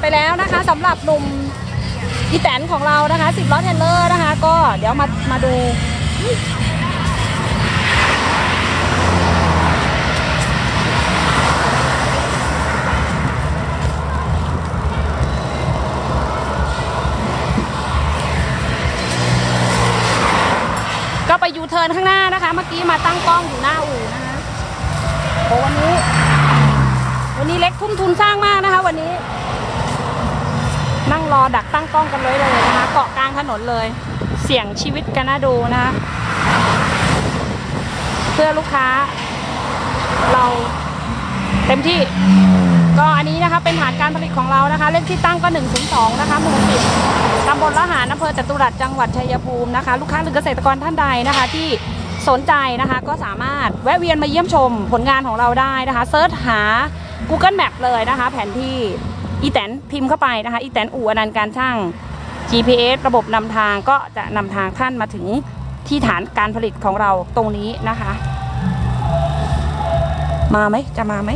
ไปแล้วนะคะสำหรับหนุ่มอีแตนของเรานะคะสิบล้อเทรลเลอร์นะคะ ก็เดี๋ยวมามาดูก็ไปยูเทิร์นข้างหน้านะคะ เมื่อกี้มาตั้งกล้องอยู่หน้าอู่นะคะโอ้วันนี้ วันนี้เล็กทุ่มทุนสร้างมากนะคะ วันนี้ นั่งรอดักตั้งกล้องกันเลยเลยนะคะเกาะกลางถนนเลย เสี่ยงชีวิตกันน่าดูนะคะ เพื่อลูกค้า เราเต็มที่ ก็อันนี้นะคะเป็นฐานการผลิตของเรานะคะ เลขที่ตั้งก็102นะคะหมู่สิบตำบลละหารอำเภอจตุรัสจังหวัดชัยภูมินะคะ ลูกค้าหรือเกษตรกรท่านใดนะคะ ที่สนใจนะคะ ก็สามารถแวะเวียนมาเยี่ยมชมผลงานของเราได้นะคะเซิร์ชหา Google Map เลยนะคะ แผนที่ อีแตนพิมพ์เข้าไปนะคะอีแตนอู่อนันต์การช่าง GPS ระบบนำทางก็จะนำทางท่านมาถึงที่ฐานการผลิตของเราตรงนี้นะคะ มาไหมจะมาไหม